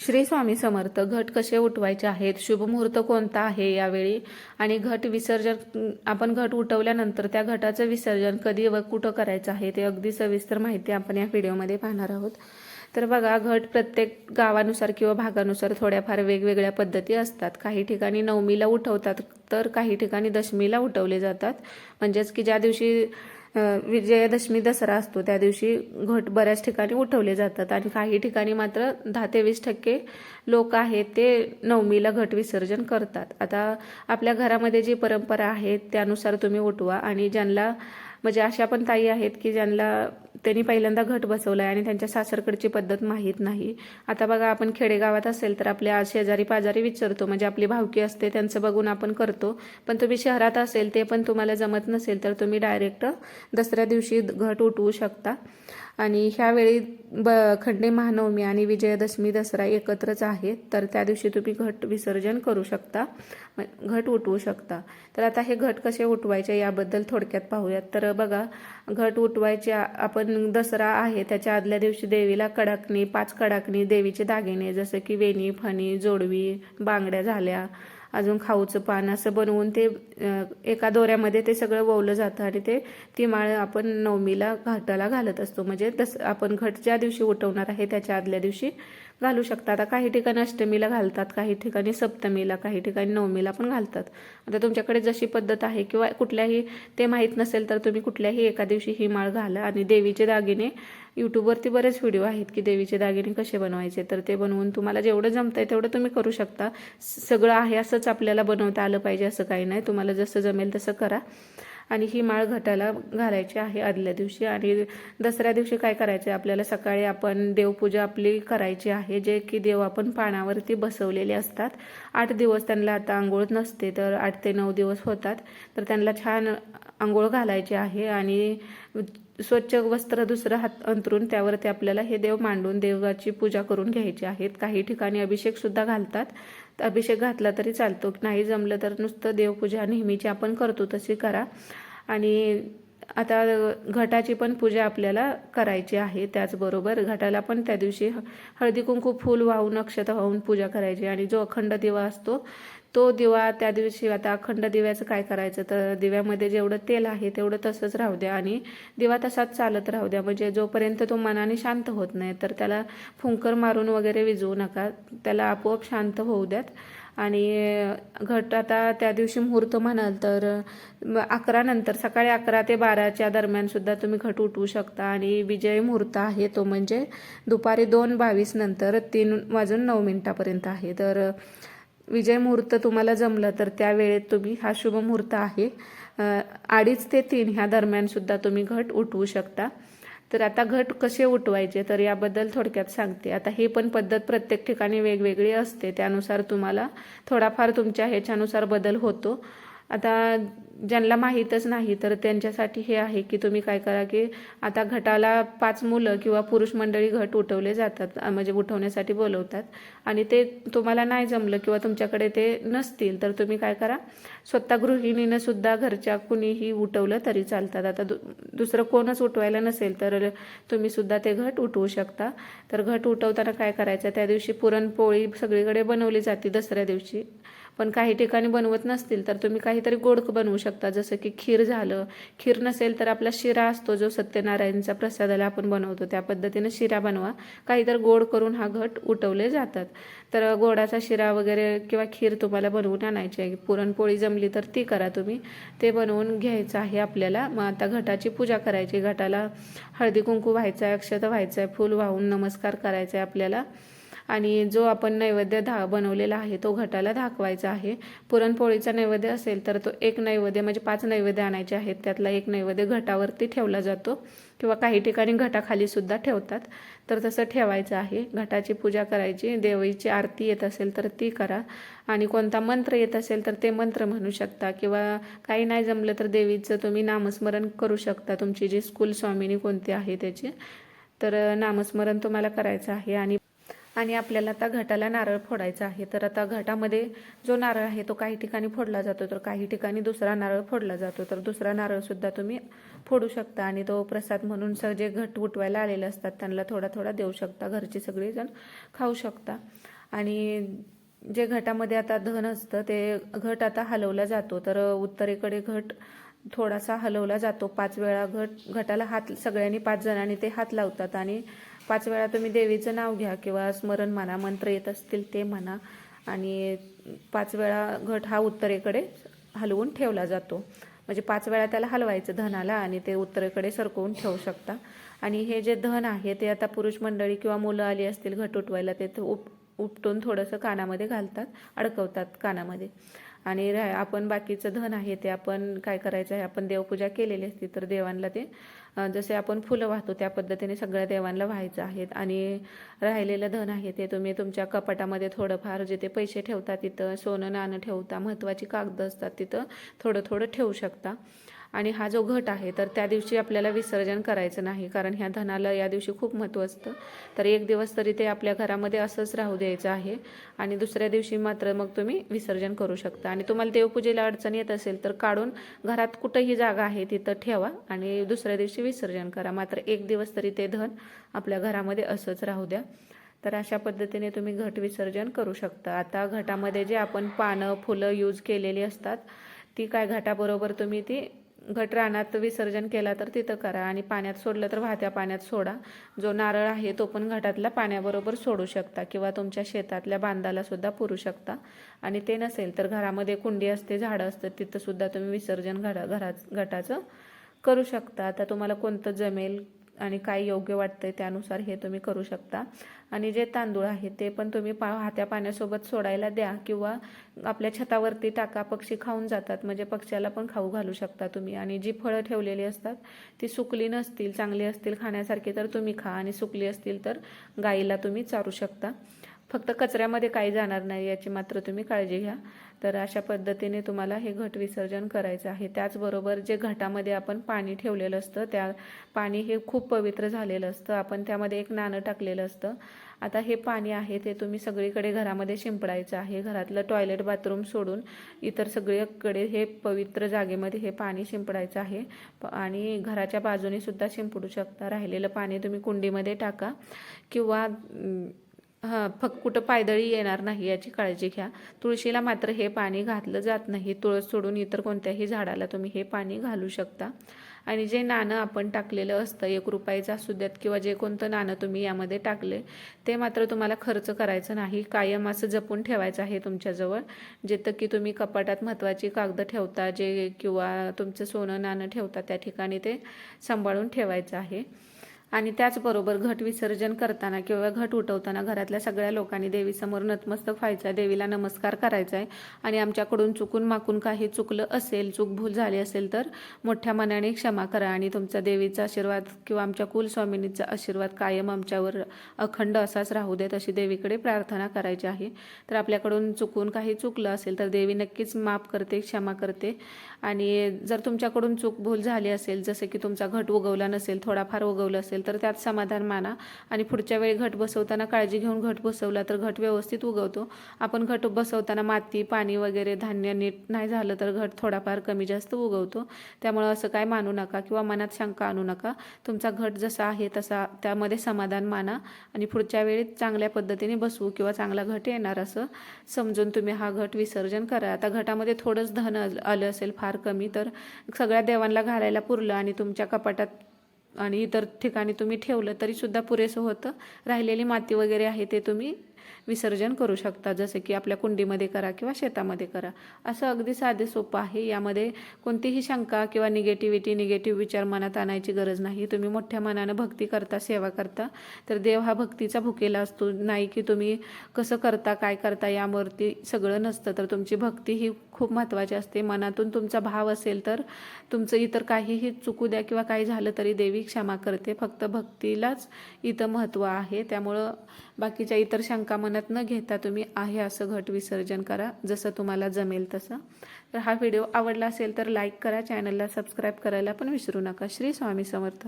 श्री स्वामी समर्थ घट कसे उठवायचे आहेत? शुभ मुहूर्त कोणता आहे यावेळी? आणि घट विसर्जन आपण घट उठवल्यानंतर त्या घटाचं विसर्जन कधी व कुठं करायचं आहे ते अगदी सविस्तर माहिती आपण या व्हिडिओमध्ये पाहणार आहोत. तर बघा घट प्रत्येक गावानुसार किंवा भागानुसार थोड्याफार वेगवेगळ्या पद्धती असतात. काही ठिकाणी नवमीला उठवतात तर काही ठिकाणी दशमीला उठवले जातात. म्हणजेच की ज्या दिवशी विजयादशमी दसरा असतो त्या दिवशी घट बऱ्याच ठिकाणी उठवले जातात. आणि काही ठिकाणी मात्र दहा ते वीस टक्के लोक आहेत ते नवमीला घट विसर्जन करतात. आता आपल्या घरामध्ये जी परंपरा आहे त्यानुसार तुम्ही उठवा. आणि ज्यांना म्हणजे अशा पण ताई आहेत की ज्यांना त्यांनी पहिल्यांदा घट बसवलाय आणि त्यांच्या सासरकडची पद्धत माहीत नाही. आता बघा आपण खेडेगावात असेल तर आपल्या शेजारी पाजारी विचारतो म्हणजे आपली भावकी असते त्यांचं बघून आपण करतो. पण तुम्ही शहरात असेल ते पण तुम्हाला जमत नसेल तर तुम्ही डायरेक्ट दसऱ्या दिवशी घट उठवू शकता. आणि ह्यावेळी ब खंडे महानवमी आणि विजयादशमी दसरा एकत्रच आहे तर त्या दिवशी तुम्ही घट विसर्जन करू शकता घट उठवू शकता. तर आता हे घट कसे उठवायचे याबद्दल थोडक्यात पाहूयात. तर बघा घट उठवायचे आपण दसरा आहे त्याच्या आदल्या दिवशी देवीला कडाकणी पाच कडाकणी देवीचे दागिने जसं की वेणी फणी जोडवी बांगड्या झाल्या. अजून खाऊचं पान असं बनवून ते एका दोऱ्यामध्ये ते सगळं ववलं जातं आणि ते ती माळ आपण नवमीला घाटाला घालत असतो. म्हणजे तस आपण घट ज्या दिवशी उठवणार आहे त्याच्या आदल्या दिवशी घालू शकता. आता काही ठिकाणी अष्टमीला घालतात काही ठिकाणी सप्तमीला काही ठिकाणी नवमीला पण घालतात. आता तुमच्याकडे जशी पद्धत आहे किंवा कुठल्याही ते माहीत नसेल तर तुम्ही कुठल्याही एका दिवशी ही माळ घाला आणि देवीचे दागिने यूट्यूबवरती बरेच व्हिडिओ आहेत की देवीचे दागिने कसे बनवायचे तर ते बनवून तुम्हाला जेवढं जमतंय तेवढं तुम्ही करू शकता. सगळं आहे असंच आपल्याला बनवता आलं पाहिजे असं काही नाही. तुम्हाला जसं जमेल तसं करा. आणि ही माळ घटाला घालायची आहे आदल्या दिवशी. आणि दसऱ्या दिवशी काय करायचं आहे आपल्याला? सकाळी आपण देवपूजा आपली करायची आहे जे की देव आपण पानावरती बसवलेले असतात. आठ दिवस त्यांना आता आंघोळ नसते तर आठ ते नऊ दिवस होतात. तर त्यांना छान आंघोळ घालायची आहे आणि स्वच्छ वस्त्र दुसरं हात अंतरून त्यावरती आपल्याला हे देव मांडून देवाची पूजा करून घ्यायची आहेत. काही ठिकाणी अभिषेक सुद्धा घालतात. अभिषेक घातला तरी चालतो. नाही जमलं तर नुसतं देवपूजा नेहमीची आपण करतो तशी करा. आणि आता घटाची पण पूजा आपल्याला करायची आहे त्याचबरोबर घटाला पण त्या दिवशी ह- हळदी कुंकू फूल वाहून अक्षता वाहून पूजा करायची. आणि जो अखंड दिवा असतो तो दिवा त्या दिवशी आता अखंड दिव्याचं काय करायचं? तर दिव्यामध्ये जेवढं तेल आहे तेवढं तसंच राहू द्या आणि दिवा तसाच चालत राहू द्या. म्हणजे जोपर्यंत तो मनाने शांत होत नाही तर त्याला फुंकर मारून वगैरे विजवू नका. त्याला आपोआप शांत होऊ द्यात. आणि घट आता त्या दिवशी मुहूर्त म्हणाल तर अकरा नंतर सकाळी अकरा ते बाराच्या दरम्यान सुद्धा तुम्ही घट उठवू शकता. आणि विजय मुहूर्त आहे तो म्हणजे दुपारी दोन बावीस नंतर तीन वाजून नऊ मिनिटापर्यंत आहे. तर विजय मुहूर्त तुम्हाला जमलं तर त्या वेळेत तुम्ही हा शुभ मुहूर्त आहे. अडीच ते तीन ह्या दरम्यानसुद्धा तुम्ही घट उठवू शकता. तर आता घट कसे उठवायचे तर याबद्दल थोडक्यात सांगते. आता ही पण पद्धत प्रत्येक ठिकाणी वेगवेगळी असते. त्यानुसार तुम्हाला थोडाफार तुमच्या ह्याच्यानुसार बदल होतो. आता ज्यांना माहीतच नाही तर त्यांच्यासाठी हे आहे की तुम्ही काय करा की आता घटाला पाच मुलं किंवा पुरुष मंडळी घट उठवले जातात म्हणजे उठवण्यासाठी बोलवतात. आणि ते तुम्हाला नाही जमलं किंवा तुमच्याकडे ते नसतील तर तुम्ही काय करा स्वतः गृहिणीनं सुद्धा घरच्या कुणीही उठवलं तरी चालतात. आता दु दुसरं कोणच उठवायला नसेल तर तुम्ही सुद्धा ते घट उठवू शकता. तर घट उठवताना काय करायचं त्या दिवशी पुरणपोळी सगळीकडे बनवली जाते दसऱ्या दिवशी. पण काही ठिकाणी बनवत नसतील तर तुम्ही काहीतरी गोड बनवू शकता. जसं की खीर झालं. खीर नसेल तर आपला शिरा असतो जो सत्यनारायणचा प्रसादाला आपण बनवतो. त्या पद्धतीनं शिरा बनवा. काहीतरी गोड करून हा घट उठवले जातात. तर गोडाचा शिरा वगैरे किंवा खीर तुम्हाला बनवून आणायची आहे. पुरणपोळी जमली तर ती करा तुम्ही. ते बनवून घ्यायचं आहे आपल्याला. मग आता घटाची पूजा करायची. घटाला हळदी कुंकू व्हायचं आहे अक्षत व्हायचं आहे फूल वाहून नमस्कार करायचा आहे आपल्याला. आणि जो आपण नैवेद्य धा बनवलेला आहे तो घटाला दाखवायचा आहे. पुरणपोळीचा नैवेद्य असेल तर तो एक नैवेद्य म्हणजे पाच नैवेद्य आणायचे आहेत. त्यातला एक नैवेद्य घटावरती ठेवला जातो. किंवा काही ठिकाणी घटाखाली सुद्धा ठेवतात. तर तसं ठेवायचं आहे. घटाची पूजा करायची. देवीची आरती येत असेल तर ती करा. आणि कोणता मंत्र येत असेल तर ते मंत्र म्हणू शकता. किंवा काही नाही जमलं तर देवीचं तुम्ही नामस्मरण करू शकता. तुमची जी स्कूल स्वामिनी कोणती आहे त्याची. तर नामस्मरण तुम्हाला करायचं आहे. आणि आणि आपल्याला आता घटाला नारळ फोडायचा आहे. तर आता घटामध्ये जो नारळ आहे तो काही ठिकाणी फोडला जातो. तर काही ठिकाणी दुसरा नारळ फोडला जातो. तर दुसरा नारळसुद्धा तुम्ही फोडू शकता आणि तो प्रसाद म्हणून स जे घट उठवायला आलेले असतात त्यांना थोडा थोडा देऊ शकता. घरचे सगळेजण खाऊ शकता. आणि जे घटामध्ये आता धन असतं ते घट आता हलवला जातो. तर उत्तरेकडे घट थोडासा हलवला जातो. पाच वेळा घट घटाला हात सगळ्यांनी पाच जणांनी ते हात लावतात आणि पाच वेळा तुम्ही देवीचं नाव घ्या किंवा स्मरण म्हणा मंत्र येत असतील ते म्हणा. आणि पाच वेळा घट हा उत्तरेकडे हलवून ठेवला जातो. म्हणजे पाच वेळा त्याला हलवायचं धनाला आणि ते उत्तरेकडे सरकवून ठेवू शकता. आणि हे जे धन आहे ते आता पुरुष मंडळी किंवा मुलं आली असतील घट उठवायला ते उप उपटून थोडंसं कानामध्ये घालतात अडकवतात कानामध्ये. आणि रा आपण बाकीचं धन आहे ते आपण काय करायचं आहे? आपण देवपूजा केलेली असती तर देवांना ते जसे आपण फुलं वाहतो त्या पद्धतीने सगळ्या देवांना व्हायचं आहेत आणि राहिलेलं धन आहे ते तुम्ही तुमच्या कपाटामध्ये थोडंफार जिथे पैसे ठेवता तिथं सोनं नाणं ठेवता महत्त्वाची कागदं असतात तिथं थोडं थोडं ठेवू शकता. आणि हा जो घट आहे तर त्या दिवशी आपल्याला विसर्जन करायचं नाही कारण ह्या धनाला या दिवशी खूप महत्त्व असतं. तर एक दिवस तरी ते आपल्या घरामध्ये असंच राहू द्यायचं आहे आणि दुसऱ्या दिवशी मात्र मग तुम्ही विसर्जन करू शकता. आणि तुम्हाला देवपूजेला अडचण येत असेल तर काढून घरात कुठंही जागा आहे तिथं ठेवा आणि दुसऱ्या दिवशी विसर्जन करा. मात्र एक दिवस तरी ते धन आपल्या घरामध्ये असंच राहू द्या. तर अशा पद्धतीने तुम्ही घट विसर्जन करू शकता. आता घटामध्ये जे आपण पानं फुलं यूज केलेली असतात ती काय घटाबरोबर तुम्ही ती घट रानात विसर्जन केला तर तिथं करा आणि पाण्यात सोडलं तर वाहत्या पाण्यात सोडा. जो नारळ आहे तो पण घटातला पाण्याबरोबर सोडू शकता किंवा तुमच्या शेतातल्या बांधाला सुद्धा पुरू शकता. आणि ते नसेल तर घरामध्ये कुंडी असते झाडं असतं तिथं सुद्धा तुम्ही विसर्जन घरा घरात घटाचं करू शकता. आता तुम्हाला कोणतं जमेल? आणि काय योग्य वाटतंय त्यानुसार हे तुम्ही करू शकता. आणि जे तांदूळ आहे ते पण तुम्ही पा हात्या पाण्यासोबत सोडायला द्या किंवा आपल्या छतावरती टाका पक्षी खाऊन जातात. म्हणजे पक्ष्याला पण खाऊ घालू शकता तुम्ही. आणि जी फळं ठेवलेली असतात ती सुकली नसतील चांगली असतील खाण्यासारखी तर तुम्ही खा. आणि सुकली असतील तर गाईला तुम्ही चारू शकता. फक्त कचऱ्यामध्ये काही जाणार नाही याची मात्र तुम्ही काळजी घ्या. तर अशा पद्धतीने तुम्हाला हे घट विसर्जन करायचं आहे. त्याचबरोबर जे घटामध्ये आपण पाणी ठेवलेलं असतं त्या पाणी हे खूप पवित्र झालेलं असतं. आपण त्यामध्ये एक नाणं टाकलेलं असतं. आता हे पाणी आहे ते तुम्ही सगळीकडे घरामध्ये शिंपडायचं आहे. घरातलं टॉयलेट बाथरूम सोडून इतर सगळीकडे हे पवित्र जागेमध्ये हे पाणी शिंपडायचं आहे. प- आणि घराच्या बाजूने सुद्धा शिंपडू शकता. राहिलेलं पाणी तुम्ही कुंडीमध्ये टाका किंवा हां फक्त कुठं पायदळी येणार नाही याची काळजी घ्या. तुळशीला मात्र हे पाणी घातलं जात नाही. तुळस सोडून इतर कोणत्याही झाडाला तुम्ही हे पाणी घालू शकता. आणि जे नाणं आपण टाकलेलं असतं एक रुपयाचं असू द्यात किंवा जे कोणतं नाणं तुम्ही यामध्ये टाकले ते मात्र तुम्हाला खर्च करायचं नाही. कायम असं जपून ठेवायचं आहे तुमच्याजवळ. जिथं की तुम्ही कपाटात महत्त्वाची कागदं ठेवता जे किंवा तुमचं सोनं नाणं ठेवता त्या ठिकाणी ते सांभाळून ठेवायचं आहे. आणि त्याचबरोबर घट विसर्जन करताना किंवा घट उठवताना घरातल्या सगळ्या लोकांनी देवीसमोर नतमस्तक व्हायचा देवीला नमस्कार करायचा आहे आणि आमच्याकडून चुकून माकून काही चुकलं असेल चूक भूल झाली असेल तर मोठ्या मनाने क्षमा करा आणि तुमचा देवीचा आशीर्वाद किंवा आमच्या कुलस्वामिनीचा आशीर्वाद कायम आमच्यावर अखंड असाच राहू देत अशी देवीकडे प्रार्थना करायची आहे. तर आपल्याकडून चुकून काही चुकलं असेल तर देवी नक्कीच माफ करते क्षमा करते. आणि जर तुमच्याकडून चूक भूल झाली असेल जसे की तुमचा घट उगवला नसेल थोडाफार उगवलं असेल तर त्यात समाधान माना आणि पुढच्या वेळी घट बसवताना काळजी घेऊन घट बसवला तर घट व्यवस्थित उगवतो. आपण घट बसवताना माती पाणी वगैरे धान्य नीट नाही झालं तर घट थोडाफार कमी जास्त उगवतो. त्यामुळं असं काय मानू नका किंवा मनात शंका आणू नका. तुमचा घट जसा आहे तसा त्यामध्ये समाधान माना आणि पुढच्या वेळी चांगल्या पद्धतीने बसवू किंवा चांगला घट येणार असं समजून तुम्ही हा घट विसर्जन करा. आता घटामध्ये थोडंच धन आलं असेल फार कमी तर सगळ्या देवांना घालायला पुरलं आणि तुमच्या कपाटात आणि इतर ठिकाणी तुम्ही ठेवलं तरी सुद्धा पुरेसं होतं. राहिलेली माती वगैरे आहे ते तुम्ही विसर्जन करू शकता. जसं की आपल्या कुंडीमध्ये करा किंवा शेतामध्ये करा. असं अगदी साधे सोपं आहे. यामध्ये कोणतीही शंका किंवा निगेटिव्हिटी निगेटिव्ह विचार मनात आणायची गरज नाही. तुम्ही मोठ्या मनानं भक्ती करता सेवा करता. तर देव हा भक्तीचा भुकेला असतो. नाही की तुम्ही कसं करता काय करता यावरती सगळं नसतं. तर तुमची भक्ती ही खूप महत्त्वाची असते. मनातून तुमचा भाव असेल तर तुमचं इतर काहीही चुकू द्या किंवा काही झालं तरी देवी क्षमा करते. फक्त भक्तीलाच इथं महत्त्व आहे. त्यामुळं बाकीच्या इतर शंका मनात न घेता तुम्ही आहे असं घट विसर्जन करा जसं तुम्हाला जमेल तसं. तर हा व्हिडिओ आवडला असेल तर लाईक करा चॅनलला सबस्क्राईब करायला पण विसरू नका. श्री स्वामी समर्थ.